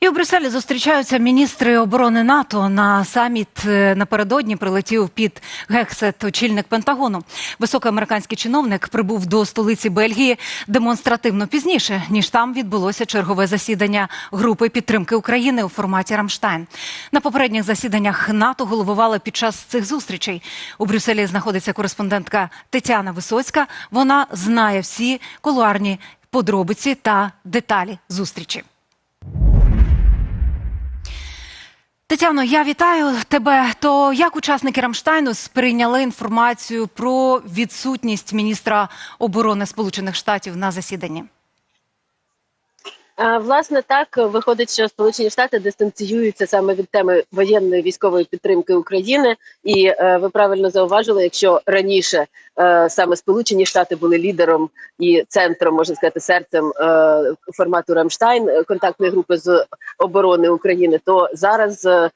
І у Брюсселі зустрічаються міністри оборони НАТО. На саміт е, напередодні прилетів під гексет очільник Пентагону. Високоамериканський чиновник прибув до столиці Бельгії демонстративно пізніше, ніж там відбулося чергове засідання групи підтримки України у форматі Рамштайн. На попередніх засіданнях НАТО головували під час цих зустрічей. У Брюсселі знаходиться кореспондентка Тетяна Висоцька. Вона знає всі кулуарні подробиці та деталі зустрічі. Тетяно, я вітаю тебе. То як учасники Рамштайну сприйняли інформацію про відсутність міністра оборони Сполучених Штатів на засіданні? Власне, так виходить, що Сполучені Штати дистанціюються саме від теми воєнної військової підтримки України, і е, ви правильно зауважили, якщо раніше е, саме Сполучені Штати були лідером і центром, можна сказати, серцем е, формату Рамштайн е, контактної групи з оборони України, то зараз е, е,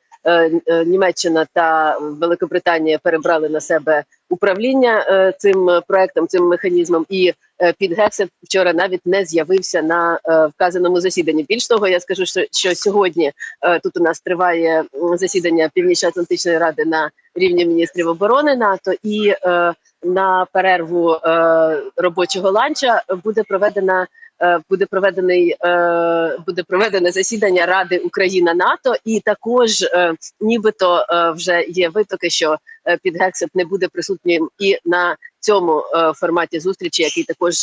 Німеччина та Великобританія перебрали на себе управління е, цим проектом, цим механізмом і е, під Гексет вчора навіть не з'явився на е, вказаному засіданні. Більш того, я скажу, що, що сьогодні е, тут у нас триває засідання Північно-Атлантичної ради на рівні міністрів оборони НАТО, і е, на перерву е, робочого ланча буде проведена. Е, Буде проведений е, буде проведене засідання Ради Україна НАТО, і також е, нібито вже є витоки, що під Гексет не буде присутнім і на цьому форматі зустрічі, який також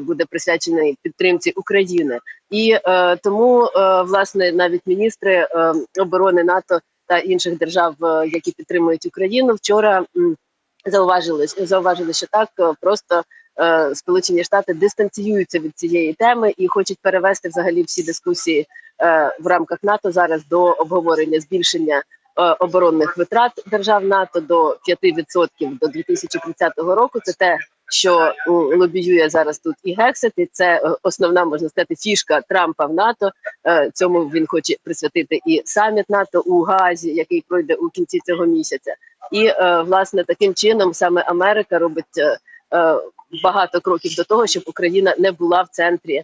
буде присвячений підтримці України, і тому власне навіть міністри оборони НАТО та інших держав, які підтримують Україну, вчора зауважили зауважили, що так просто. Е, Сполучені Штати дистанціюються від цієї теми і хочуть перевести взагалі всі дискусії е, в рамках НАТО зараз до обговорення збільшення е, оборонних витрат держав НАТО до 5% до 2030 року. Це те, що лобіює зараз тут і Гексет, і це основна можна сказати фішка Трампа в НАТО. Цьому він хоче присвятити і саміт НАТО у Газі, який пройде у кінці цього місяця. І власне таким чином саме Америка робить багато кроків до того, щоб Україна не була в центрі е,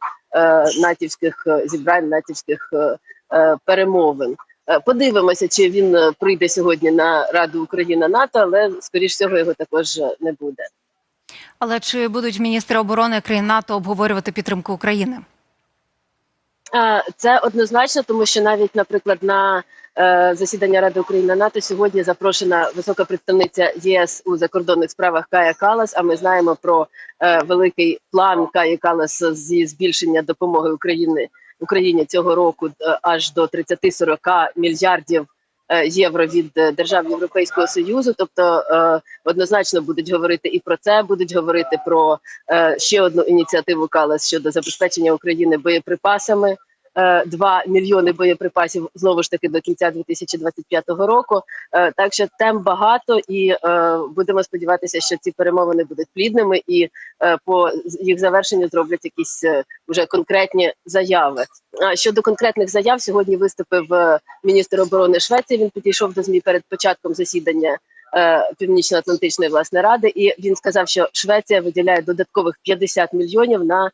натівських е, зібрань, натівських е, перемовин. Подивимося, чи він прийде сьогодні на Раду Україна НАТО, але скоріш всього його також не буде. Але чи будуть міністри оборони країн НАТО обговорювати підтримку України? Це однозначно, тому що навіть, наприклад, на засідання Ради України НАТО сьогодні запрошена висока представниця ЄС у закордонних справах Кая Калас. А ми знаємо про е, великий план Каї Калас зі збільшення допомоги Україні Україні цього року е, аж до 30-40 мільярдів. е, Євро від е, держав Європейського союзу, тобто е, однозначно будуть говорити і про це, будуть говорити про е, ще одну ініціативу Калас щодо забезпечення України боєприпасами. Е, 2 мільйони боєприпасів знову ж таки до кінця 2025 року. Е, Так що тем багато, і е, будемо сподіватися, що ці перемовини будуть плідними, і е, по їх завершенню зроблять якісь е, вже конкретні заяви. Щодо конкретних заяв, сьогодні виступив е, міністр оборони Швеції. Він підійшов до змі перед початком засідання. е, Північно-Атлантичної власне ради, і він сказав, що Швеція виділяє додаткових 50 мільйонів на е,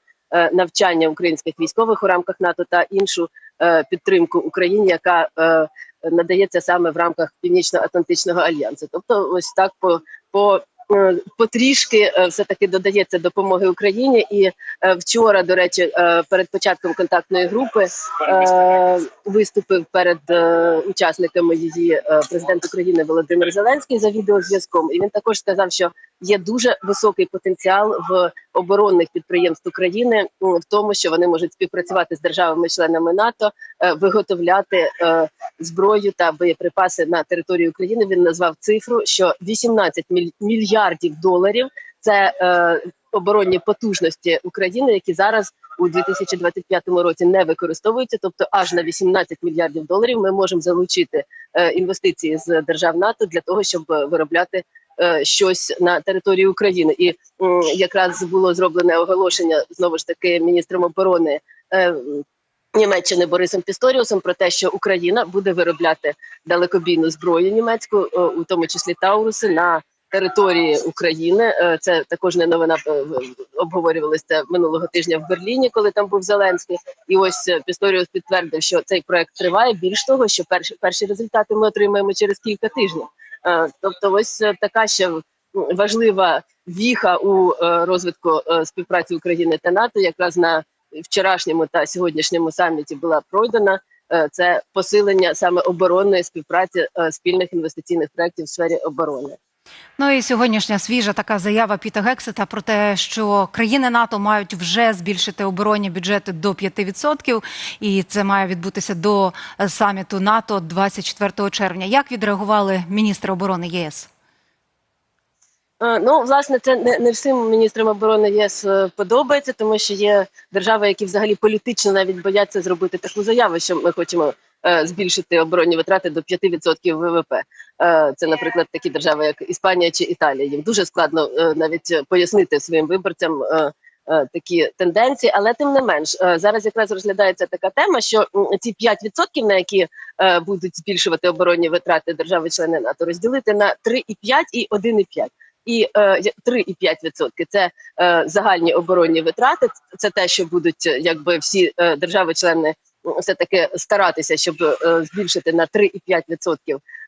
навчання українських військових у рамках НАТО та іншу е, підтримку Україні, яка е, надається саме в рамках Північно-Атлантичного альянсу. Тобто, ось так по по. е, Потрішки все таки додається допомоги Україні, і е, вчора, до речі, е, перед початком контактної групи е, виступив перед е, учасниками її е, президент України Володимир Зеленський за відеозв'язком. І він також сказав, що є дуже високий потенціал в оборонних підприємств України в тому, що вони можуть співпрацювати з державами-членами НАТО, е, виготовляти е, зброю та боєприпаси на території України. Він назвав цифру, що 18 мільярдів доларів це е, оборонні потужності України, які зараз у 2025 році не використовуються. Тобто, аж на 18 мільярдів доларів ми можемо залучити інвестиції з держав НАТО для того, щоб виробляти щось на території України. І якраз було зроблене оголошення знову ж таки міністром оборони. Е, Німеччини Борисом Пісторіусом про те, що Україна буде виробляти далекобійну зброю німецьку, е, у тому числі Тауруси, на території України. Е, Це також не новина е, це минулого тижня в Берліні, коли там був Зеленський. І ось е, Пісторіус підтвердив, що цей проект триває. Більш того, що перші перші результати ми отримаємо через кілька тижнів. Е, Тобто, ось е, така ще важлива віха у е, розвитку співпраці України та НАТО, якраз на вчорашньому та сьогоднішньому саміті була пройдена. Це посилення саме оборонної співпраці спільних інвестиційних проєктів в сфері оборони. Ну і сьогоднішня свіжа така заява Піта Гексета про те, що країни НАТО мають вже збільшити оборонні бюджети до 5%, і це має відбутися до е, саміту НАТО 24 червня. Як відреагували міністри оборони ЄС? Е, Ну, власне, це не, не всім міністрам оборони ЄС е, подобається, тому що є держави, які взагалі політично навіть бояться зробити таку заяву, що ми хочемо збільшити оборонні витрати до 5% ВВП. Е, це, наприклад, такі держави, як Іспанія чи Італія. Їм дуже складно е, навіть пояснити своїм виборцям. е, е, Такі тенденції, але тим не менш е, зараз якраз розглядається така тема, що ці 5%, на які е, будуть збільшувати оборонні витрати держави-члени НАТО, розділити на 3,5 і 1,5 і е, я- 3,5% – це е, загальні оборонні витрати. Це те, що будуть е, якби всі е, держави-члени все таки старатися, щоб е, збільшити на 3,5%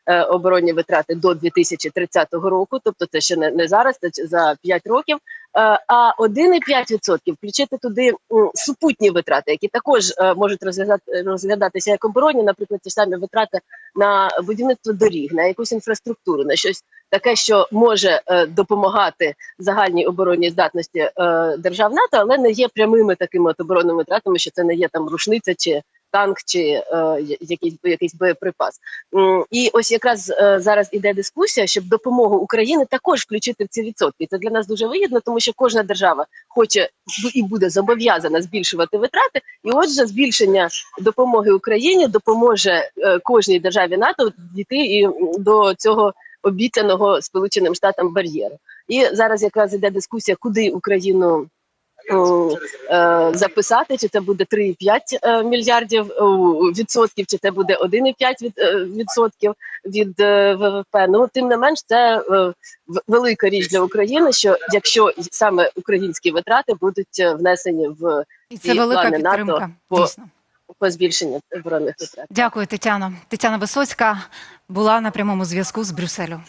е, оборонні витрати до 2030 року. Тобто, це ще не, зараз, це за 5 років. Е, а 1,5% включити туди супутні витрати, які також е, можуть розглядати, розглядатися як оборонні, наприклад, ті самі витрати на будівництво доріг, на якусь інфраструктуру, на щось таке, що може е, допомагати загальній оборонній здатності е, держав НАТО, але не є прямими такими от оборонними втратами, що це не є там рушниця чи танк, чи е, якийсь якийсь боєприпас. І ось якраз е, зараз іде дискусія, щоб допомогу України також включити в ці відсотки. Це для нас дуже вигідно, тому що кожна держава хоче і буде зобов'язана збільшувати витрати. І отже, збільшення допомоги Україні допоможе е, кожній державі НАТО дійти і до цього обіцяного Сполученим Штатам бар'єру. І зараз якраз іде дискусія, куди Україну. Е, Записати, чи це буде 3,5 е, мільярдів е, відсотків, чи це буде 1,5 від, е, відсотків від ВВП. Ну тим не менш, це велика річ для України. Що якщо саме українські витрати будуть внесені в І це велика плани НАТО по- Дійсно. по збільшенню оборонних витрат. Дякую, Тетяно. Тетяна Висоцька була на прямому зв'язку з Брюсселю.